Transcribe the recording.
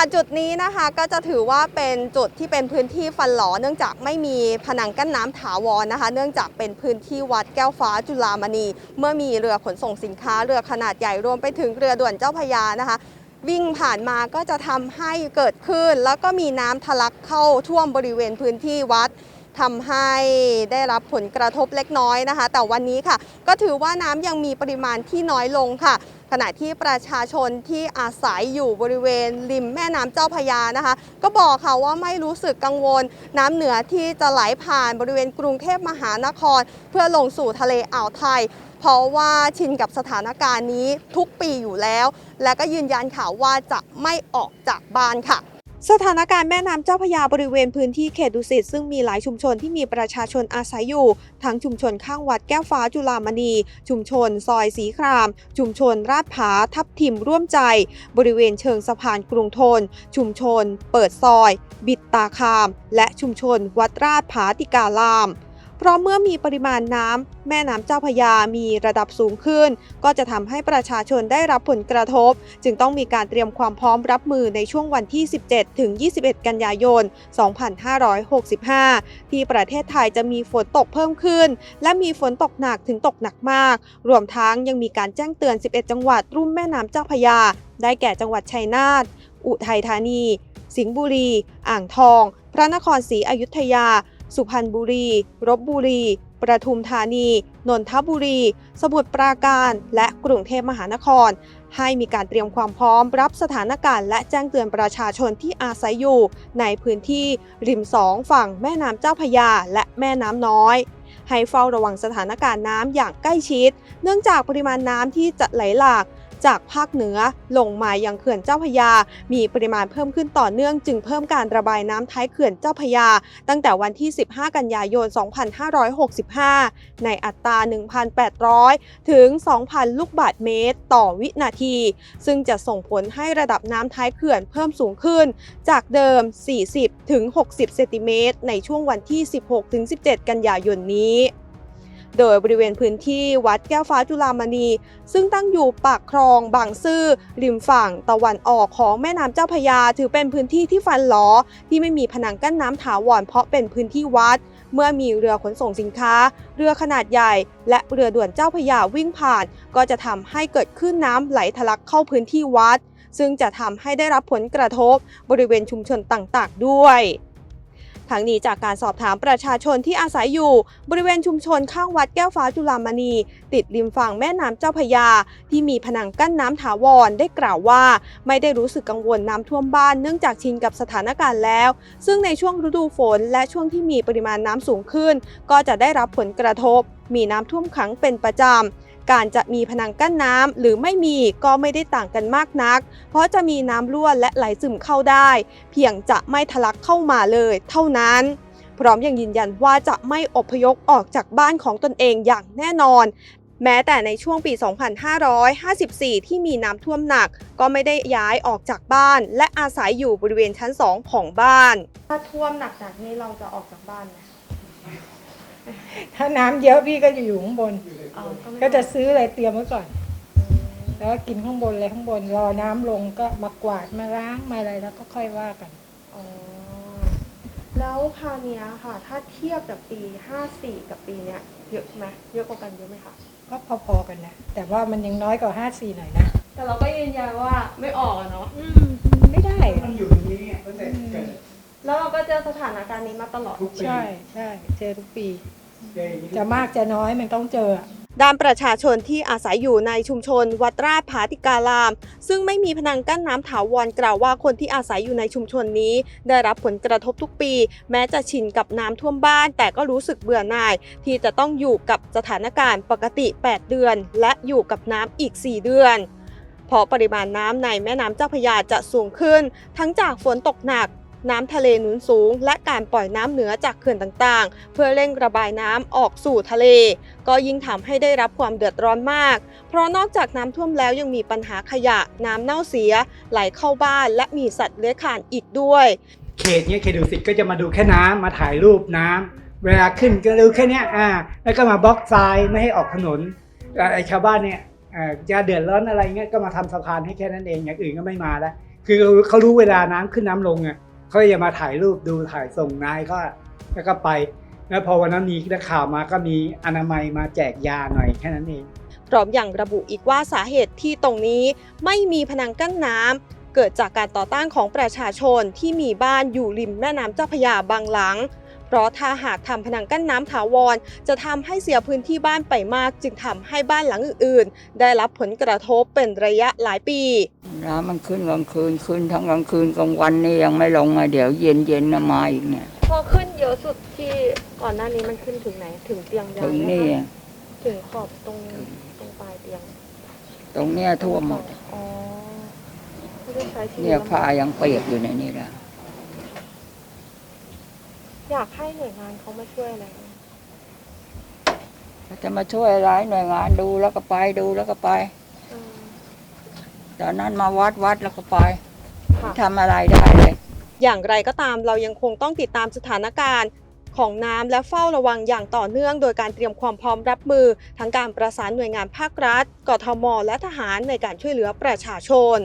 ค่ะจุดนี้นะคะก็จะถือว่าเป็นจุดที่เป็นพื้นที่ฟันหลอเนื่องจากไม่มีผนังกั้นน้ำถาวรนะคะ เนื่องจากเป็นพื้นที่วัดแก้วฟ้าจุฬามณี เมื่อมีเรือขนส่งสินค้าเรือขนาดใหญ่รวมไปถึงเรือด่วนเจ้าพยานะคะ วิ่งผ่านมาก็จะทำให้เกิดขึ้น แล้วก็มีน้ำทะลักเข้าท่วมบริเวณพื้นที่วัดทำให้ได้รับผลกระทบเล็กน้อยนะคะ แต่วันนี้ค่ะ ก็ถือว่าน้ำยังมีปริมาณที่น้อยลงค่ะ ขณะที่ประชาชนที่อาศัยอยู่บริเวณริมแม่น้ำเจ้าพยานะคะ ก็บอกค่ะว่าไม่รู้สึกกังวล น้ำเหนือที่จะไหลผ่านบริเวณกรุงเทพมหานคร เพื่อลงสู่ทะเลอ่าวไทย เพราะว่าชินกับสถานการณ์นี้ทุกปีอยู่แล้ว และก็ยืนยันค่ะว่าจะไม่ออกจากบ้านค่ะ สถานการณ์แม่น้ำเจ้าพยาบริเวณพื้นที่เขตดุสิตซึ่งมีหลายชุมชนที่มีประชาชนอาศัยอยู่ ทั้งชุมชนข้างวัดแก้วฟ้าจุฬามณี ชุมชน ซอยสีคราม ชุมชนราดผาทับทิมร่วมใจ บริเวณเชิงสะพานกรุงทน ชุมชน เปิดซอย บิดตาคาม และชุมชนวัดราดผาติการาม เพราะเมื่อมีปริมาณน้ำแม่น้ำเจ้าพยามีระดับสูงขึ้น ก็จะทำให้ประชาชนได้รับผลกระทบ จึงต้องมีการเตรียมความพร้อมรับมือในช่วงวันที่ 17 ถึง 21 กันยายน 2565 ที่ประเทศไทยจะมีฝนตกเพิ่มขึ้น และมีฝนตกหนักถึงตกหนักมาก รวมทั้งยังมีการแจ้งเตือน 11 จังหวัดรุ่มแม่น้ำเจ้าพยา ได้แก่จังหวัดชัยนาท อุทัยธานี สิงห์บุรี อ่างทอง พระนครศรีอยุธยา สุพรรณบุรีรบบุรี ประทุมธานี นนทบุรี สมุทรปราการ และกรุงเทพมหานคร ให้มีการเตรียมความพร้อมรับสถานการณ์และแจ้งเตือนประชาชนที่อาศัยอยู่ในพื้นที่ริมสองฝั่งแม่น้ำเจ้าพระยาและแม่น้ำน้อยให้เฝ้าระวังสถานการณ์น้ำอย่างใกล้ชิด เนื่องจากปริมาณน้ำที่จะไหลหลาก จากภาคเหนือลงมายังเขื่อนเจ้าพยา มีปริมาณเพิ่มขึ้นต่อเนื่อง จึงเพิ่มการระบายน้ำท้ายเขื่อนเจ้าพยา ตั้งแต่วันที่ 15 กันยายน 2565 ในอัตรา 1,800 ถึง 2,000 ลูกบาศก์เมตร ต่อวินาที ซึ่งจะส่งผลให้ระดับน้ำท้ายเขื่อนเพิ่มสูงขึ้น จากเดิม 40 ถึง 60 เซนติเมตรในช่วงวันที่ 16 ถึง 17 กันยายนนี้ โดยบริเวณพื้นที่วัดแก้วฟ้าจุฬามณี ซึ่งตั้งอยู่ปากคลองบางซื่อริมฝั่งตะวันออกของแม่น้ำเจ้าพยา ถือเป็นพื้นที่ที่ฟันหลอที่ไม่มีผนังกั้นน้ำถาวรเพราะเป็นพื้นที่วัด เมื่อมีเรือขนส่งสินค้า เรือขนาดใหญ่ และเรือด่วนเจ้าพยาวิ่งผ่าน ก็จะทำให้เกิดขึ้นน้ำไหลทะลักเข้าพื้นที่วัด ซึ่งจะทำให้ได้รับผลกระทบ บริเวณชุมชนต่างๆ ด้วย ทั้งนี้จากการสอบถามประชาชนที่อาศัยอยู่ บริเวณชุมชนข้างวัดแก้วฟ้าจุฬามณี ติดริมฝั่งแม่น้ำเจ้าพยา ที่มีผนังกั้นน้ำถาวรได้กล่าวว่า ไม่ได้รู้สึกกังวลน้ำท่วมบ้านเนื่องจากชินกับสถานการณ์แล้ว ซึ่งในช่วงฤดูฝนและช่วงที่มีปริมาณน้ำสูงขึ้น ก็จะได้รับผลกระทบ มีน้ำท่วมขังเป็นประจำ การจะมีผนังกั้นน้ำหรือไม่มีก็ไม่ได้ต่างกันมากนัก เพราะจะมีน้ำรั่วและไหลซึมเข้าได้ เพียงจะไม่ทะลักเข้ามาเลย เท่านั้นพร้อมยังยืนยันว่าจะไม่อพยพออกจากบ้านของตนเองอย่างแน่นอน แม้แต่ในช่วงปี 2554 ที่มีน้ำท่วมหนัก ก็ไม่ได้ย้ายออกจากบ้าน และอาศัยอยู่บริเวณชั้น 2 ของบ้าน ถ้าท่วมหนักๆนี้เราจะออกจากบ้านไหม ถ้าน้ำเยอะพี่ก็จะอยู่ข้างบนก็จะซื้ออะไรเตรียมไว้ก่อน แล้วก็กินข้างบนเลยข้างบนรอน้ำลงก็มากวาดมาล้างมาอะไรแล้วก็ค่อยว่ากัน อ๋อแล้วคราวเนี้ยค่ะ ถ้าเทียบกับปี54กับปีเนี้ยเยอะไหมเยอะกว่ากันเยอะไหมคะก็พอๆกันนะแต่ว่ามันยังน้อยกว่าห้าสี่หน่อยนะแต่เราก็ยืนยันว่าไม่ออกอะเนาะไม่ได้ มันอยู่ตรงนี้ตั้งแต่เกิดแล้วเราก็เจอสถานการณ์นี้มาตลอด ทุกปี ใช่ใช่เจอทุกปีเจออย่างนี้ทุจะมากจะน้อยมันต้องเจออะด้านประชาชนที่อาศัยอยู่ในชุมชน วัดราชผาติการาม ซึ่งไม่มีพนังกั้นน้ำถาวรกล่าวว่าคนที่อาศัยอยู่ในชุมชนนี้ ได้รับผลกระทบทุกปี แม้จะชินกับน้ำท่วมบ้าน แต่ก็รู้สึกเบื่อหน่าย ที่จะต้องอยู่กับสถานการณ์ปกติ 8 เดือน และอยู่กับน้ำอีก 4 เดือนเพราะปริมาณน้ำในแม่น้ำเจ้าพระยาจะสูงขึ้น ทั้งจากฝนตกหนัก น้ำทะเลหนุนสูง และการปล่อยน้ำเหนือจากเขื่อนต่างๆ เพื่อเร่งระบายน้ำออกสู่ทะเล ก็ยิ่งทำให้ได้รับความเดือดร้อนมาก เพราะนอกจากน้ำท่วมแล้วยังมีปัญหาขยะน้ำเน่าเสีย ไหลเข้าบ้าน และมีสัตว์เลื้อยคลานอีกด้วย เขตเนี้ยเขตดุสิตก็จะมาดูแค่น้ำมาถ่ายรูปน้ำเวลาขึ้นก็ดูแค่เนี้ยอ่าแล้วก็มาบล็อกทรายไม่ให้ออกถนนไอ้ชาวบ้านเนี่ยจะเดือดร้อนอะไรเงี้ยก็มาทำสะพานให้แค่นั้นเองอย่างอื่นก็ไม่มาแล้วคือเขารู้เวลาน้ำขึ้นน้ำลงไง เขาจะมาถ่ายรูปดูถ่ายส่งนายก็แล้วก็ไปแล้วพอวันนั้นมีนักข่าวมาก็มีอนามัยมาแจกยาหน่อยแค่นั้นเองพร้อมอย่างระบุอีกว่าสาเหตุที่ตรงนี้ไม่มีพนังกั้นน้ำเกิดจากการต่อต้านของประชาชนที่มีบ้านอยู่ริมแม่น้ำเจ้าพยาบางหลัง เพราะถ้าหากทำพนังกั้นน้ำถาวร จะทำให้เสียพื้นที่บ้านไปมาก จึงทำให้บ้านหลังอื่นๆ ได้รับผลกระทบเป็นระยะหลายปี น้ำมันขึ้นกลางคืนขึ้นทั้งกลางคืนกลางวันนี่ยังไม่ลงอะเดี๋ยวเย็นเย็นๆน่ะมาอีกเนี่ยพอขึ้นเยอะสุดที่ก่อนหน้านี้มันขึ้นถึงไหน ถึงเตียงยาถึงไหมนี่คะอะถึงขอบตรงตรงปลายเตียงตรงเนี้ยท่วมหมด อ๋อไม่ได้ใช้ชีวิตเนี่ยลำบาก ผ้ายังเปียกอยู่ในนี่แหละ อยากให้หน่วยงานเขามาช่วยอะไรไหมจะมาช่วยอะไรหน่วยงานดูแล้วก็ไปดูแล้วก็ไปเออตอนนั้นมาวัดวัดแล้วก็ไปค่ะ ทำอะไรได้เลย อย่างไรก็ตามเรายังคงต้องติดตามสถานการณ์ของน้ำและเฝ้าระวังอย่างต่อเนื่อง โดยการเตรียมความพร้อมรับมือ ทั้งการประสานหน่วยงานภาครัฐ กทม และทหารในการช่วยเหลือประชาชน